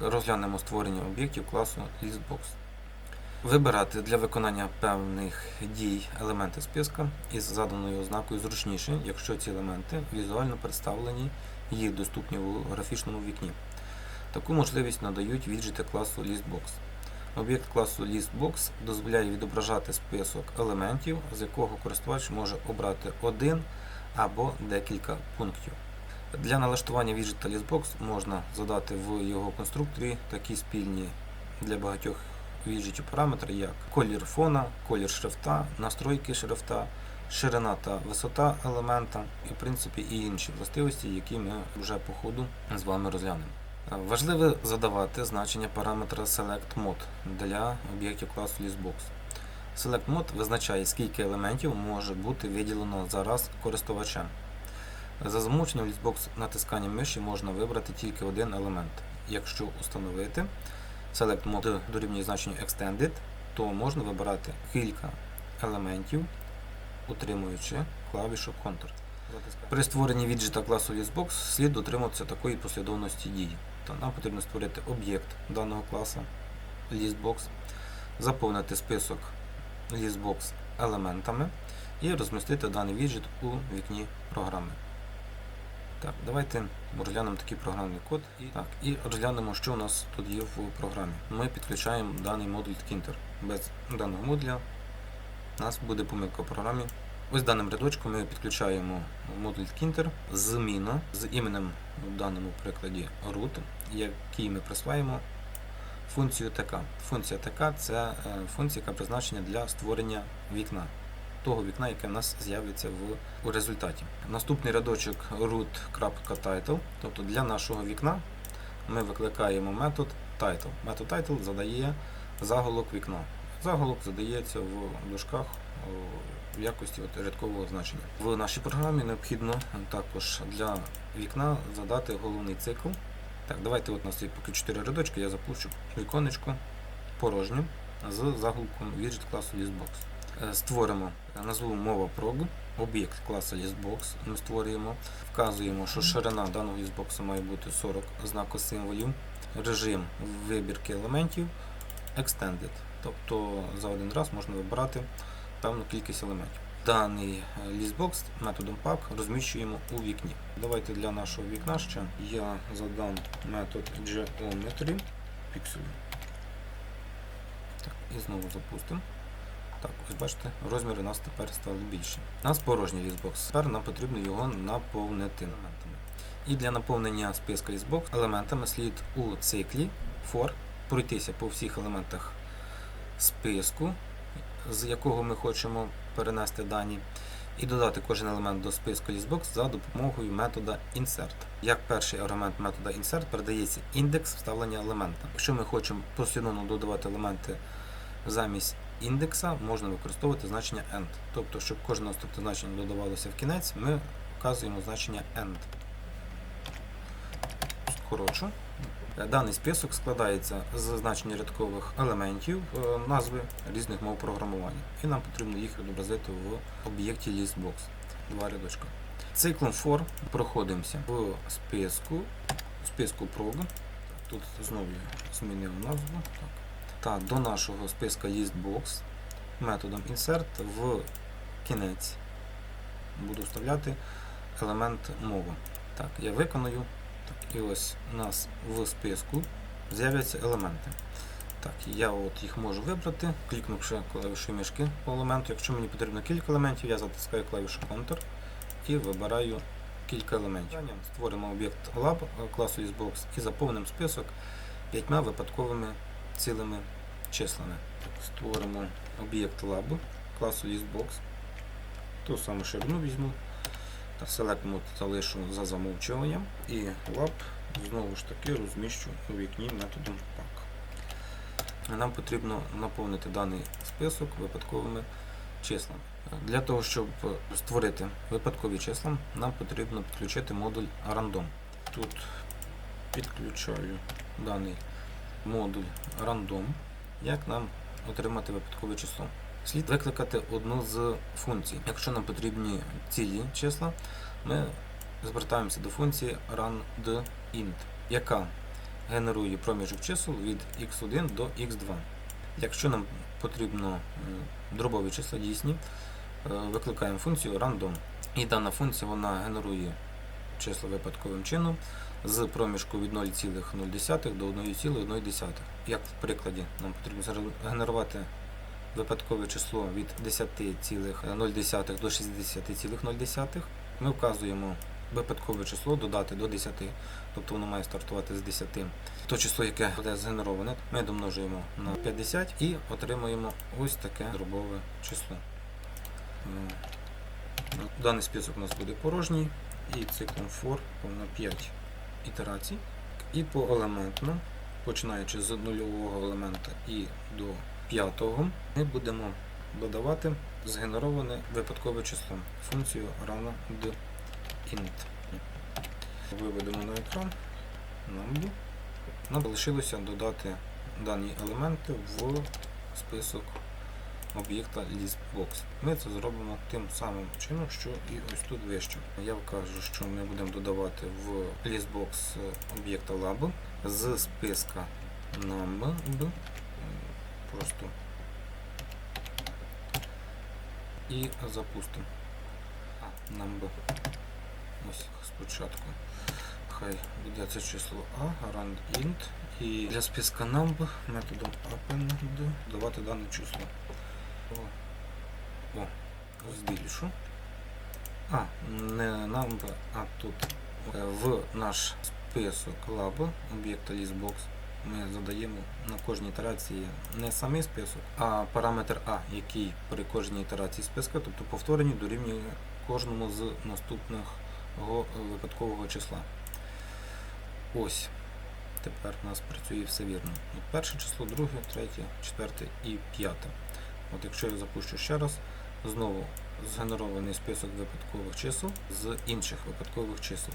Розглянемо створення об'єктів класу ListBox. Вибирати для виконання певних дій елементи списка із заданою ознакою зручніше, якщо ці елементи візуально представлені і доступні у графічному вікні. Таку можливість надають віджити класу ListBox. Об'єкт класу ListBox дозволяє відображати список елементів, з якого користувач може обрати один або декілька пунктів. Для налаштування віджита ListBox можна задати в його конструкторі такі спільні для багатьох віджитів параметри, як колір фона, колір шрифта, настройки шрифта, ширина та висота елемента і в принципі і інші властивості, які ми вже по ходу з вами розглянемо. Е, Важливо задавати значення параметра SelectMode для об'єктів класу ListBox. SelectMode визначає, скільки елементів може бути виділено за раз користувачем. За замовченням ListBox натисканням миші можна вибрати тільки один елемент. Якщо установити Select Mode дорівнює значенню Extended, то можна вибирати кілька елементів, утримуючи клавішу Ctrl. При створенні віджита класу ListBox слід дотримуватися такої послідовності дій. То нам потрібно створити об'єкт даного класу ListBox, заповнити список ListBox елементами і розмістити даний віджит у вікні програми. Так, давайте розглянемо такий програмний код і, так, і розглянемо, що у нас тут є в програмі. Ми підключаємо даний модуль Tkinter. Без даного модуля у нас буде помилка в програмі. Ось даним рядочком ми підключаємо модуль Tkinter зміна з іменем в даному прикладі root, який ми присваємо функцію TK. Функція TK це е, функція, яка призначена для створення вікна того вікна, яке в нас з'явиться в, результаті. Наступний рядочок root.title, тобто для нашого вікна ми викликаємо метод title. Метод title задає заголовок вікна. Заголовок задається в дужках в якості от рядкового значення. В нашій програмі необхідно також для вікна задати головний цикл. Так, давайте от у нас є поки 4 рядочки, я запущу віконечко порожню з заголовком widget класу ListBox. Е, Створимо назву мова prog, об'єкт класу ListBox ми створюємо, вказуємо, що ширина даного ListBox має бути 40 знаку символів, режим вибірки елементів Extended, тобто за один раз можна вибирати певну кількість елементів. Даний е, методом pack розміщуємо у вікні. Давайте для нашого вікна ще я задам метод geometry pixel. Так, і знову запустимо. Так, ось бачите, розміри нас тепер стали більші. У нас порожній лістбокс. Тепер нам потрібно його наповнити елементами. І для наповнення списка лістбокс елементами слід у циклі for пройтися по всіх елементах списку, з якого ми хочемо перенести дані, і додати кожен елемент до списку listbox за допомогою метода insert. Як перший аргумент метода insert передається індекс вставлення елемента. Якщо ми хочемо послідовно додавати елементи замість індекса, можна використовувати значення end. Тобто, щоб кожне наступне значення додавалося в кінець, ми вказуємо значення end. Скорочу. Даний список складається з значення рядкових елементів е, назви різних мов програмування. І нам потрібно їх відобразити в об'єкті listbox. Два рядочка. Циклом for проходимося в списку, списку prog. Тут знову я змінив назву. Так. Та до нашого списка listbox методом insert в кінець буду вставляти елемент мови. Так, я виконую. Так, і ось у нас в списку з'являться елементи. Так, я от їх можу вибрати, клікнувши клавішою мишки по елементу. Якщо мені потрібно кілька елементів, я затискаю клавішу Ctrl і вибираю кілька елементів. Створимо об'єкт Lab класу Xbox і заповнимо список п'ятьма випадковими цілими Так, створимо об'єкт Lab класу Xbox. Ту саму ширину візьму. Та Select залишу за замовчуванням і lab знову ж таки розміщу у вікні методом pack. Нам потрібно наповнити даний список випадковими числами. Для того, щоб створити випадкові числа, нам потрібно підключити модуль Random. Тут підключаю даний модуль Random. Як нам отримати випадкове число? Слід викликати одну з функцій. Якщо нам потрібні цілі числа, ми звертаємося до функції runDint, яка генерує проміжок чисел від x1 до x2. Якщо нам потрібно дробові числа дійсні, е, викликаємо функцію random. І дана функція вона генерує числа випадковим чином з проміжку від 0,0 до 1,1. Як в прикладі нам потрібно згенер- генерувати випадкове число від 10,0 до 60,0. Ми вказуємо випадкове число додати до 10, тобто воно має стартувати з 10. То число, яке буде згенероване, ми домножуємо на 50 і отримуємо ось таке дробове число. Е, Даний список у нас буде порожній і циклом for на 5 ітерацій. І поелементно, починаючи з нульового елемента і до п'ятого, ми будемо додавати згенероване випадкове число функцію round int. Виведемо на екран number. Нам залишилося додати дані елементи в список об'єкта listbox. Ми це зробимо тим самим чином, що і ось тут вище. Я вкажу, що ми будемо додавати в listbox об'єкта lab з списка number. Просто і запустимо. А, number. Ось спочатку. Хай буде це число A, rand int. І для списка number методом append давати дане число. Збільшу. А, не number, а тут е, в наш список lab об'єкта listbox ми задаємо на кожній ітерації не самий список, а параметр А, який при кожній ітерації списка, тобто повторенні дорівнює кожному з наступного випадкового числа. Ось. Тепер у нас працює все вірно. От перше число, друге, третє, четверте і п'яте. От якщо я запущу ще раз, знову згенерований список випадкових чисел з інших випадкових чисел.